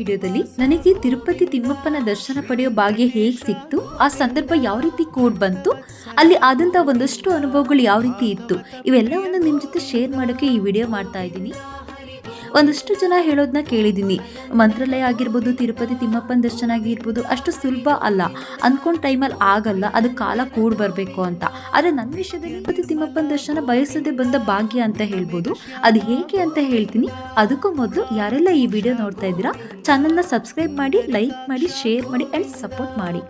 ವಿಡಿಯೋದಲ್ಲಿ ನನಗೆ ತಿರುಪತಿ ತಿಮ್ಮಪ್ಪನ ದರ್ಶನ ಪಡೆಯೋ ಭಾಗ್ಯ ಹೇಗೆ ಸಿಕ್ತು? ಆ ಸಂದರ್ಭ ಯಾವ ರೀತಿ ಕೂಡ್ ಬಂತು? ಅಲ್ಲಿ ಆದಂತ ಒಂದಷ್ಟು ಅನುಭವಗಳು ಯಾವ ರೀತಿ ಇತ್ತು? ಇವೆಲ್ಲವನ್ನು ನಿಮ್ಮ ಜೊತೆ ಶೇರ್ ಮಾಡೋಕೆ ಈ ವಿಡಿಯೋ ಮಾಡ್ತಾ ಇದ್ದೀನಿ. ಒಂದಷ್ಟು ಜನ ಹೇಳೋದನ್ನ ಕೇಳಿದ್ದೀನಿ. ಮಂತ್ರಾಲಯ ಆಗಿರ್ಬೋದು, ತಿರುಪತಿ, ತಿಮ್ಮಪ್ಪನ ದರ್ಶನ ಆಗಿರ್ಬೋದು, ಅಷ್ಟು ಸುಲಭ ಅಲ್ಲ. ಅಂದ್ಕೊಂಡ್ ಟೈಮಲ್ಲಿ ಆಗಲ್ಲ ಅದಕ್ಕೆ ಕಾಲ ಕೂಡಿ ಬರಬೇಕು ಅಂತ. ಆದರೆ ನನ್ನ ವಿಷಯದಲ್ಲಿ ತಿರುಪತಿ, ತಿಮ್ಮಪ್ಪನ ದರ್ಶನ ಬಯಸದೆ ಬಂದ ಭಾಗ್ಯ ಅಂತ ಹೇಳ್ಬೋದು. ಅದು ಹೇಗೆ ಅಂತ ಹೇಳ್ತೀನಿ. ಅದಕ್ಕೂ ಮೊದಲು ಯಾರೆಲ್ಲ ಈ ವಿಡಿಯೋ ನೋಡ್ತಾ ಇದ್ದೀರಾ, ಚಾನಲ್ನ ಸಬ್ಸ್ಕ್ರೈಬ್ ಮಾಡಿ, ಲೈಕ್ ಮಾಡಿ, ಶೇರ್ ಮಾಡಿ ಆ್ಯಂಡ್ ಸಪೋರ್ಟ್ ಮಾಡಿ.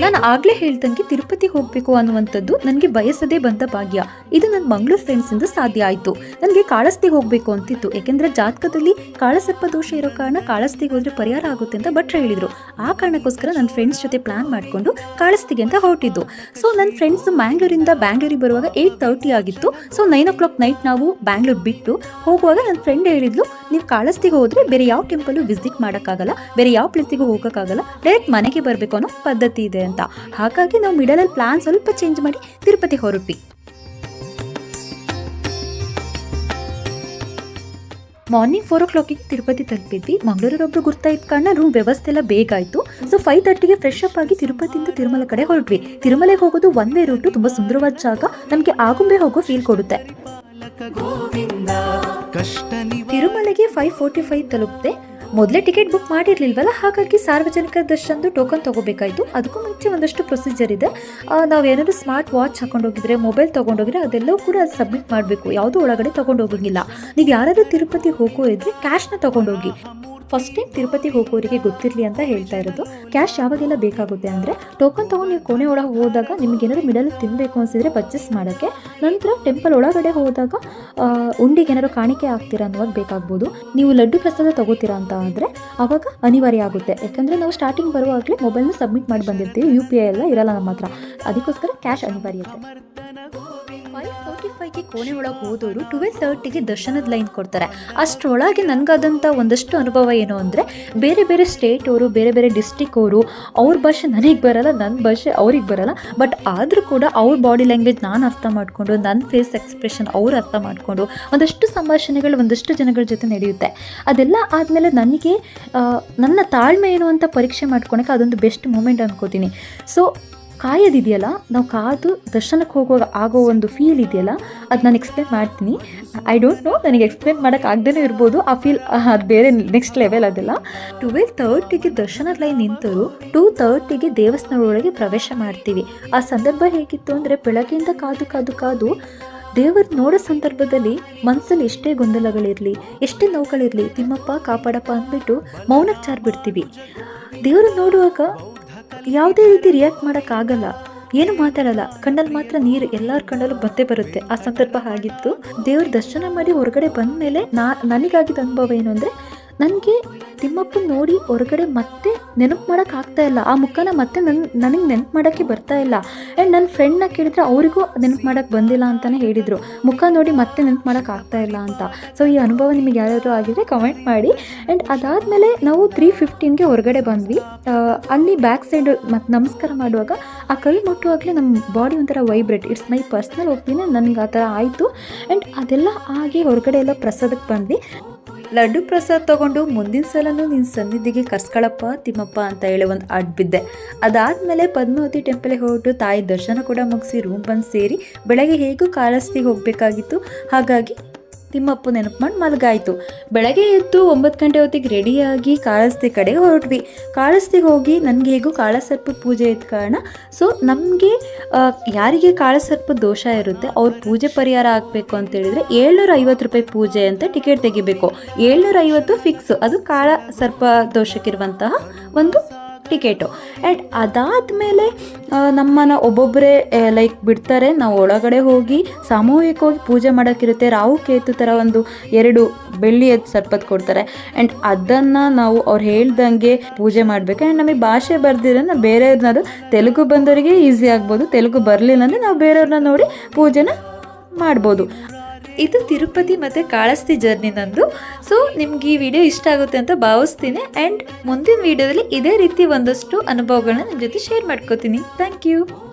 ನಾನು ಆಗ್ಲೇ ಹೇಳ್ದಂಗೆ ತಿರುಪತಿ ಹೋಗಬೇಕು ಅನ್ನುವಂಥದ್ದು ನನಗೆ ಬಯಸದೇ ಬಂದ ಭಾಗ್ಯ. ಇದು ನನ್ನ ಮಂಗಳೂರು ಫ್ರೆಂಡ್ಸಿಂದ ಸಾಧ್ಯ ಆಯಿತು. ನನಗೆ ಕಾಳಸ್ತಿಗೆ ಹೋಗಬೇಕು ಅಂತಿತ್ತು. ಯಾಕೆಂದರೆ ಜಾತಕದಲ್ಲಿ ಕಾಳಸರ್ಪ ದೋಷ ಇರೋ ಕಾರಣ ಕಾಳಸ್ತಿಗೆ ಹೋದ್ರೆ ಪರಿಹಾರ ಆಗುತ್ತೆ ಅಂತ ಭಟ್ರು ಹೇಳಿದರು. ಆ ಕಾರಣಕ್ಕೋಸ್ಕರ ನನ್ನ ಫ್ರೆಂಡ್ಸ್ ಜೊತೆ ಪ್ಲಾನ್ ಮಾಡಿಕೊಂಡು ಕಾಳಸ್ತಿಗೆ ಅಂತ ಹೊರಟಿದ್ದು. ಸೊ ನನ್ನ ಫ್ರೆಂಡ್ಸ್ ಮ್ಯಾಂಗ್ಳೂರಿಂದ ಬ್ಯಾಂಗ್ಳೂರಿಗೆ ಬರುವಾಗ ಏಯ್ಟ್ ತರ್ಟಿ ಆಗಿತ್ತು. So nine o'clock night ನಾವು ಬ್ಯಾಂಗ್ಳೂರ್ ಬಿಟ್ಟು ಹೋಗುವಾಗ ನನ್ನ ಫ್ರೆಂಡ್ ಹೇಳಿದ್ಲು, ನೀವು ಕಾಳಸ್ತಿಗೆ ಹೋದರೆ ಬೇರೆ ಯಾವ ಟೆಂಪಲು ವಿಸಿಟ್ ಮಾಡೋಕ್ಕಾಗಲ್ಲ, ಬೇರೆ ಯಾವ ಪ್ಲೇಸಿಗೂ ಹೋಗೋಕ್ಕಾಗಲ್ಲ ಡೈರೆಕ್ಟ್ ಮನೆಗೆ ಬರಬೇಕು ಅನ್ನೋ ಪದ್ಧತಿ ಇದೆ. ಅಂತ. ಹಾಗಾಗಿ ನಾವು ಮಿಡಲಲ್ಲಿ ಪ್ಲಾನ್ ಸ್ವಲ್ಪ ಚೇಂಜ್ ಮಾಡಿ ತಿರುಪತಿ ಹೊರಟ್ವಿ. ಮಾರ್ನಿಂಗ್ ಫೋರ್ ಓ ಕ್ಲಾಕಿಗೆ ತಿರುಪತಿ ತಲುಪಿದ್ವಿ. ಮಂಗಳೂರೊಬ್ರು ಗುರ್ತಾ ಇದ್ದ ಕಾರಣ ರೂಮ್ ವ್ಯವಸ್ಥೆ ಎಲ್ಲ ಬೇಗ ಆಯಿತು. ಸೊ ಫೈವ್ ತರ್ಟಿಗೆ ಫ್ರೆಶ್ ಅಪ್ ಆಗಿ ತಿರುಪತಿಯಿಂದ ತಿರುಮಲ ಕಡೆ ಹೊರಟ್ವಿ. ತಿರುಮಲೆಗೆ ಹೋಗೋದು ಒನ್ ವೇ ರೂಟು ತುಂಬ ಸುಂದರವಾದ ಜಾಗ. ನಮಗೆ ಆಗುಂಬೆ ಹೋಗೋ ಫೀಲ್ ಕೊಡುತ್ತೆ. ತಿರುಮಲೆಗೆ ಫೈವ್ ಫೋರ್ಟಿ ಫೈವ್ ತಲುಪಿದೆ. ಮೊದಲೇ ಟಿಕೆಟ್ ಬುಕ್ ಮಾಡಿರ್ಲಿಲ್ವಲ್ಲ? ಹಾಗಾಗಿ ಸಾರ್ವಜನಿಕ ದರ್ಶನದು ಟೋಕನ್ ತಗೋಬೇಕಾಯ್ತು. ಅದಕ್ಕೂ ಮುಂಚೆ ಒಂದಷ್ಟು ಪ್ರೊಸೀಜರ್ ಇದೆ. ನಾವು ಏನಾದರೂ ಸ್ಮಾರ್ಟ್ ವಾಚ್ ಹಾಕೊಂಡೋಗಿದ್ರೆ ಮೊಬೈಲ್ ತೊಗೊಂಡೋಗಿದ್ರೆ ಅದೆಲ್ಲವೂ ಕೂಡ ಅದು ಸಬ್ಮಿಟ್ ಮಾಡಬೇಕು. ಯಾವುದು ಒಳಗಡೆ ತೊಗೊಂಡೋಗಂಗಿಲ್ಲ. ನೀವು ಯಾರಾದರೂ ತಿರುಪತಿ ಹೋಗೋ ಇದ್ರೆ ಕ್ಯಾಶ್ನ ತಗೊಂಡೋಗಿ. ಫಸ್ಟ್ ಟೈಮ್ ತಿರುಪತಿ ಹೋಗೋರಿಗೆ ಗೊತ್ತಿರಲಿ ಅಂತ ಹೇಳ್ತಾ ಇರೋದು. ಕ್ಯಾಶ್ ಯಾವಾಗೆಲ್ಲ ಬೇಕಾಗುತ್ತೆ ಅಂದರೆ ಟೋಕನ್ ತಗೊಂಡು ನೀವು ಕೋಣೆ ಒಳಗೆ ಹೋದಾಗ ನಿಮಗೆ ಏನಾದ್ರು ಮಿಡಲ್ ತಿನ್ನಬೇಕು ಅನಿಸಿದ್ರೆ ಪರ್ಚೇಸ್ ಮಾಡೋಕ್ಕೆ. ನಂತರ ಟೆಂಪಲ್ ಒಳಗಡೆ ಹೋದಾಗ ಉಂಡಿಗೆ ಏನಾದ್ರು ಕಾಣಿಕೆ ಆಗ್ತೀರಾ ಅನ್ನುವಾಗ ಬೇಕಾಗ್ಬೋದು. ನೀವು ಲಡ್ಡು ಪ್ರಸಾದ ತಗೋತೀರಾ ಅಂತ ಅಂದರೆ ಅವಾಗ ಅನಿವಾರ್ಯ ಆಗುತ್ತೆ. ಯಾಕಂದರೆ ನಾವು ಸ್ಟಾರ್ಟಿಂಗ್ ಬರುವಾಗಲೇ ಮೊಬೈಲ್ನ ಸಬ್ಮಿಟ್ ಮಾಡಿ ಬಂದಿರ್ತೀವಿ. ಯು ಪಿ ಐ ಎಲ್ಲ ಇರಲ್ಲ ನಮ್ಮ ಹತ್ರ. ಅದಕ್ಕೋಸ್ಕರ ಕ್ಯಾಶ್ ಅನಿವಾರ್ಯತೆ ಫೈವ್ ಫೋರ್ಟಿ ಫೈವ್ಗೆ ಕೋಣೆ ಒಳಗೆ ಹೋದವರು ಟ್ವೆಲ್ ತರ್ಟಿಗೆ ದರ್ಶನದ ಲೈನ್ ಕೊಡ್ತಾರೆ. ಅಷ್ಟರೊಳಗೆ ನನಗಾದಂಥ ಒಂದಷ್ಟು ಅನುಭವ ಏನು ಅಂದರೆ, ಬೇರೆ ಬೇರೆ ಸ್ಟೇಟ್ ಅವರು ಬೇರೆ ಬೇರೆ ಡಿಸ್ಟಿಕ್ ಅವರು ಅವ್ರ ಭಾಷೆ ನನಗೆ ಬರಲ್ಲ ನನ್ನ ಭಾಷೆ ಅವ್ರಿಗೆ ಬರಲ್ಲ, ಬಟ್ ಆದರೂ ಕೂಡ ಅವ್ರ ಬಾಡಿ ಲ್ಯಾಂಗ್ವೇಜ್ ನಾನು ಅರ್ಥ ಮಾಡಿಕೊಂಡು ನನ್ನ ಫೇಸ್ ಎಕ್ಸ್ಪ್ರೆಷನ್ ಅವ್ರು ಅರ್ಥ ಮಾಡಿಕೊಂಡು ಒಂದಷ್ಟು ಸಂಭಾಷಣೆಗಳು ಒಂದಷ್ಟು ಜನಗಳ ಜೊತೆ ನಡೆಯುತ್ತೆ. ಅದೆಲ್ಲ ಆದಮೇಲೆ ನನಗೆ ನನ್ನ ತಾಳ್ಮೆ ಏನು ಅಂತ ಪರೀಕ್ಷೆ ಮಾಡ್ಕೊಳಕ್ಕೆ ಅದೊಂದು ಬೆಸ್ಟ್ ಮೂಮೆಂಟ್ ಅನ್ಕೋತೀನಿ. ಸೊ ಕಾಯೋದಿದೆಯಲ್ಲ? ನಾವು ಕಾದು ದರ್ಶನಕ್ಕೆ ಹೋಗುವಾಗ ಆಗೋ ಒಂದು ಫೀಲ್ ಇದೆಯಲ್ಲ, ಅದು ನಾನು ಎಕ್ಸ್ಪ್ಲೇನ್ ಮಾಡ್ತೀನಿ. ಐ ಡೋಂಟ್ ನೋ ನನಗೆ ಎಕ್ಸ್ಪ್ಲೇನ್ ಮಾಡೋಕ್ಕೆ ಆಗದೇ ಇರ್ಬೋದು. ಆ ಫೀಲ್ ಅದು ಬೇರೆ ನೆಕ್ಸ್ಟ್ ಲೆವೆಲ್ ಅದೆಲ್ಲ. ಟ್ವೆಲ್ ತರ್ಟಿಗೆ ದರ್ಶನ ಲೈನ್ ನಿಂತರು ಟೂ ತರ್ಟಿಗೆ ದೇವಸ್ಥಾನ ಒಳಗೆ ಪ್ರವೇಶ ಮಾಡ್ತೀವಿ. ಆ ಸಂದರ್ಭ ಹೇಗಿತ್ತು ಅಂದರೆ, ಬೆಳಗ್ಗೆಯಿಂದ ಕಾದು ಕಾದು ಕಾದು ದೇವರು ನೋಡೋ ಸಂದರ್ಭದಲ್ಲಿ ಮನಸ್ಸಲ್ಲಿ ಎಷ್ಟೇ ಗೊಂದಲಗಳಿರಲಿ, ಎಷ್ಟೇ ನೋವುಗಳಿರಲಿ, ತಿಮ್ಮಪ್ಪ ಕಾಪಾಡಪ್ಪ ಅಂದ್ಬಿಟ್ಟು ಮೌನಕ್ಕೆ ಚಾರ್ಬಿಡ್ತೀವಿ ದೇವರು ನೋಡುವಾಗ ಯಾವುದೇ ರೀತಿ ರಿಯಾಕ್ಟ್ ಮಾಡೋಕ್ಕಾಗಲ್ಲ, ಏನು ಮಾತಾಡಲ್ಲ ಕಣ್ಣಲ್ಲಿ ಮಾತ್ರ ನೀರು ಎಲ್ಲರ ಕಣ್ಣಲ್ಲೂ ಬತ್ತೆ ಬರುತ್ತೆ. ಆ ಸಂದರ್ಭ ಆಗಿತ್ತು. ದೇವ್ರ ದರ್ಶನ ಮಾಡಿ ಹೊರಗಡೆ ಬಂದ ಮೇಲೆ ನಾ ನನಗಾಗಿದ್ದ ಅನುಭವ ಏನು ಅಂದರೆ ನನಗೆ ತಿಮ್ಮಪ್ಪನ ನೋಡಿ ಹೊರಗಡೆ ಮತ್ತೆ ನೆನಪು ಮಾಡೋಕೆ ಆಗ್ತಾ ಇಲ್ಲ. ಆ ಮುಖನ ಮತ್ತೆ ನನ್ನ ನನಗೆ ನೆನಪು ಮಾಡೋಕ್ಕೆ ಬರ್ತಾ ಇಲ್ಲ. ಆ್ಯಂಡ್ ನನ್ನ ಫ್ರೆಂಡ್ನ ಕೇಳಿದ್ರೆ ಅವರಿಗೂ ನೆನಪು ಮಾಡೋಕ್ಕೆ ಬಂದಿಲ್ಲ ಅಂತಲೇ ಹೇಳಿದರು. ಮುಖ ನೋಡಿ ಮತ್ತೆ ನೆನಪು ಮಾಡೋಕೆ ಆಗ್ತಾ ಇಲ್ಲ ಅಂತ. ಸೊ ಈ ಅನುಭವ ನಿಮಗೆ ಯಾರಾದರೂ ಆಗಿದ್ರೆ ಕಮೆಂಟ್ ಮಾಡಿ. ಆ್ಯಂಡ್ ಅದಾದಮೇಲೆ ನಾವು ತ್ರೀ ಫಿಫ್ಟೀನ್ಗೆ ಹೊರಗಡೆ ಬಂದ್ವಿ. ಅಲ್ಲಿ ಬ್ಯಾಕ್ ಸೈಡ್ ಮತ್ತು ನಮಸ್ಕಾರ ಮಾಡುವಾಗ ಆ ಕೈ ಮುಟ್ಟುವಾಗಲೇ ನಮ್ಮ ಬಾಡಿ ಒಂಥರ vibrate it's my personal opinion ನನಗೆ ಆ ಥರ ಆಯಿತು. ಆ್ಯಂಡ್ ಅದೆಲ್ಲ ಆಗಿ ಹೊರಗಡೆ ಎಲ್ಲ ಪ್ರಸಾದಕ್ಕೆ ಬಂದ್ವಿ. ಲಡ್ಡು ಪ್ರಸಾದ ತಗೊಂಡು ಮುಂದಿನ ಸಲನೂ ನಿನ್ನ ಸನ್ನಿಧಿಗೆ ಕರ್ಸ್ಕೊಳಪ್ಪ ತಿಮ್ಮಪ್ಪ ಅಂತ ಹೇಳಿ ಒಂದು ಅಡ್ ಬಿದ್ದೆ. ಅದಾದಮೇಲೆ ಪದ್ಮಾವತಿ ಟೆಂಪಲ್ಗೆ ಹೊರಟು ತಾಯಿ ದರ್ಶನ ಕೂಡ ಮುಗಿಸಿ ರೂಮ್ ಬಂದು ಸೇರಿ ಬೆಳಗ್ಗೆ ಹೇಗೂ ಕಾಲಸ್ತಿಗೆ ಹೋಗಬೇಕಾಗಿತ್ತು. ಹಾಗಾಗಿ ತಿಮ್ಮಪ್ಪ ನೆನಪು ಮಾಡಿ ಮಲಗಾಯಿತು. ಬೆಳಗ್ಗೆ ಎದ್ದು ಒಂಬತ್ತು ಗಂಟೆ ಹೊತ್ತಿಗೆ ರೆಡಿಯಾಗಿ ಕಾಳಸ್ತಿ ಕಡೆಗೆ ಹೊರಟ್ವಿ. ಕಾಳಸ್ತಿಗೆ ಹೋಗಿ ನನಗೆ ಹೇಗೂ ಕಾಳಸರ್ಪ ಪೂಜೆ ಇದ್ದ ಕಾರಣ, ಸೊ ನಮಗೆ ಯಾರಿಗೆ ಕಾಳಸರ್ಪ ದೋಷ ಇರುತ್ತೆ, ಅವ್ರ ಪೂಜೆ ಪರಿಹಾರ ಆಗಬೇಕು ಅಂತ ಹೇಳಿದ್ರೆ ಏಳ್ನೂರ ಐವತ್ತು ರೂಪಾಯಿ ಪೂಜೆ ಅಂತ ಟಿಕೆಟ್ ತೆಗಿಬೇಕು. ಏಳ್ನೂರ ಐವತ್ತು ಫಿಕ್ಸ್. ಅದು ಕಾಳ ಸರ್ಪ ದೋಷಕ್ಕಿರುವಂತಹ ಒಂದು ಟಿಕೆಟು ಆ್ಯಂಡ್ ಅದಾದಮೇಲೆ ನಮ್ಮನ್ನು ಒಬ್ಬೊಬ್ಬರೇ ಲೈಕ್ ಬಿಡ್ತಾರೆ. ನಾವು ಒಳಗಡೆ ಹೋಗಿ ಸಾಮೂಹಿಕವಾಗಿ ಪೂಜೆ ಮಾಡೋಕ್ಕಿರುತ್ತೆ. ರಾವು ಕೇತು ಥರ ಒಂದು ಎರಡು ಬೆಳ್ಳಿಯ ಸರ್ಪತ್ ಕೊಡ್ತಾರೆ. ಆ್ಯಂಡ್ ಅದನ್ನು ನಾವು ಅವ್ರು ಹೇಳ್ದಂಗೆ ಪೂಜೆ ಮಾಡಬೇಕು. ಆ್ಯಂಡ್ ನಮಗೆ ಭಾಷೆ ಬರ್ದಿರೋ ನಾವು ಬೇರೆಯವ್ರನ್ನಾದ್ರು ತೆಲುಗು ಬಂದವರಿಗೆ ಈಸಿ ಆಗ್ಬೋದು. ತೆಲುಗು ಬರಲಿಲ್ಲ ಅಂದರೆ ನಾವು ಬೇರೆಯವ್ರನ್ನ ನೋಡಿ ಪೂಜೆನ ಮಾಡ್ಬೋದು. ಇದು ತಿರುಪತಿ ಮತ್ತು ಕಾಳಸ್ತಿ ಜರ್ನಿ ನಂದು. ಸೊ ನಿಮ್ಗೆ ಈ ವಿಡಿಯೋ ಇಷ್ಟ ಆಗುತ್ತೆ ಅಂತ ಭಾವಿಸ್ತೀನಿ. ಆ್ಯಂಡ್ ಮುಂದಿನ ವಿಡಿಯೋದಲ್ಲಿ ಇದೇ ರೀತಿ ಒಂದಷ್ಟು ಅನುಭವಗಳನ್ನ ನಿಮ್ಮ ಜೊತೆ ಶೇರ್ ಮಾಡ್ಕೋತೀನಿ. Thank you